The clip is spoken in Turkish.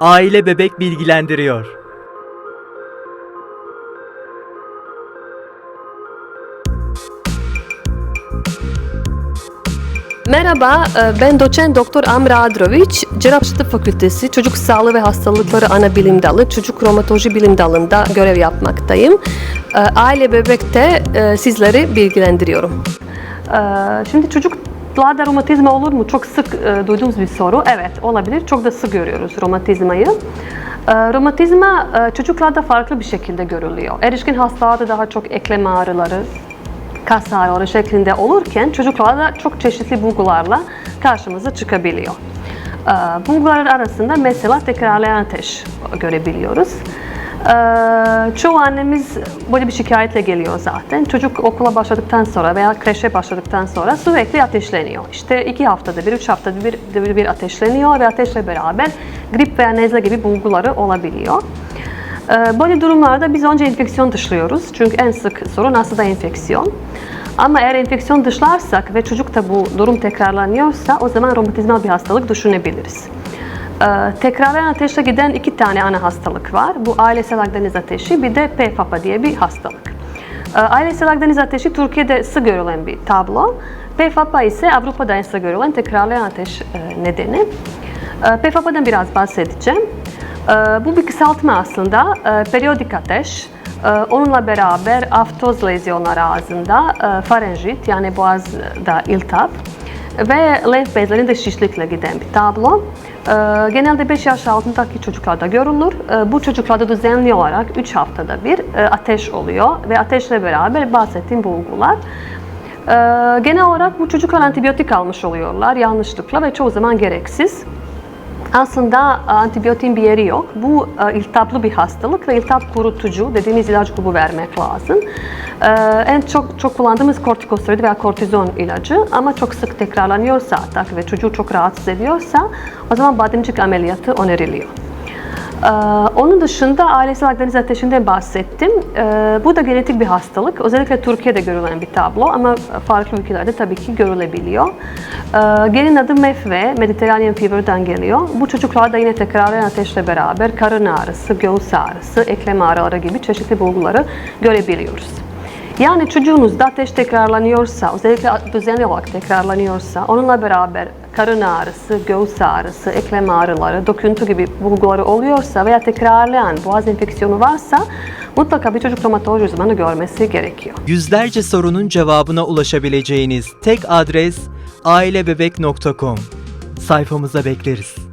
Aile Bebek bilgilendiriyor. Merhaba, e, ben doçent doktor Amra Adroviç, Cerrahpaşa Fakültesi Çocuk Sağlığı ve Hastalıkları Ana Bilim Dalı, Çocuk Romatoloji Bilim Dalı'nda görev yapmaktayım. E, Aile bebekte e, sizleri bilgilendiriyorum. Şimdi çocuklarda romatizma olur mu? Çok sık e, duyduğumuz bir soru. Evet, olabilir. Çok da sık görüyoruz romatizmayı. E, Romatizma e, çocuklarda farklı bir şekilde görülüyor. Erişkin hastalarda daha çok eklem ağrıları, kas ağrıları şeklinde olurken çocuklarda çok çeşitli bulgularla karşımıza çıkabiliyor. Ee, Bulgular arasında mesela tekrarlayan ateş görebiliyoruz. Ee, çoğu annemiz böyle bir şikayetle geliyor zaten. Çocuk okula başladıktan sonra veya kreşe başladıktan sonra sürekli ateşleniyor. İşte iki haftada bir, üç haftada bir, bir, bir ateşleniyor ve ateşle beraber grip veya nezle gibi bulguları olabiliyor. Ee, Böyle durumlarda biz önce enfeksiyon dışlıyoruz. Çünkü en sık sorun aslında enfeksiyon. Ama eğer enfeksiyon dışlarsak ve çocukta bu durum tekrarlanıyorsa o zaman romatizmal bir hastalık düşünebiliriz. Ee, Tekrarlayan ateşle giden iki tane ana hastalık var. Bu ailesel Akdeniz ateşi bir de PFAPA diye bir hastalık. Ee, Ailesel Akdeniz ateşi Türkiye'de sık görülen bir tablo. PFAPA ise Avrupa'da en sık görülen tekrarlayan ateş e, nedeni. Ee, PFAPA'dan biraz bahsedeceğim. Bu bir kısaltma aslında. Periyodik ateş. Ee, Onunla beraber aftoz lezyonları ağzında, e, farenjit yani boğazda iltihap ve lenf bezlerinde şişlikle giden bir tablo. Ee, Genelde 5 yaş altındaki çocuklarda görülür. Ee, Bu çocuklarda düzenli olarak 3 haftada bir e, ateş oluyor ve ateşle beraber bahsettiğim bulgular. Ee, Genel olarak bu çocuklar antibiyotik almış oluyorlar yanlışlıkla ve çoğu zaman gereksiz. Aslında e, antibiyotin bir yeri yok. Bu e, iltihaplı bir hastalık ve iltihap kurutucu dediğimiz ilaç grubu vermek lazım. E, En çok çok kullandığımız kortikosteroid veya kortizon ilacı ama çok sık tekrarlanıyorsa atak ve çocuğu çok rahatsız ediyorsa o zaman bademcik ameliyatı öneriliyor. Ee, Onun dışında ailesel Akdeniz ateşinden bahsettim. Ee, Bu da genetik bir hastalık. Özellikle Türkiye'de görülen bir tablo ama farklı ülkelerde tabii ki görülebiliyor. Ee, Genin adı MEFV, Mediterranean Fever'dan geliyor. Bu çocuklarda yine tekrarlayan ateşle beraber karın ağrısı, göğüs ağrısı, eklem ağrıları gibi çeşitli bulguları görebiliyoruz. Yani çocuğunuzda ateş tekrarlanıyorsa, özellikle düzenli olarak tekrarlanıyorsa, onunla beraber karın ağrısı, göğüs ağrısı, eklem ağrıları, döküntü gibi bulguları oluyorsa veya tekrarlayan boğaz enfeksiyonu varsa mutlaka bir çocuk romatoloji uzmanı görmesi gerekiyor. Yüzlerce sorunun cevabına ulaşabileceğiniz tek adres ailebebek.com. Sayfamıza bekleriz.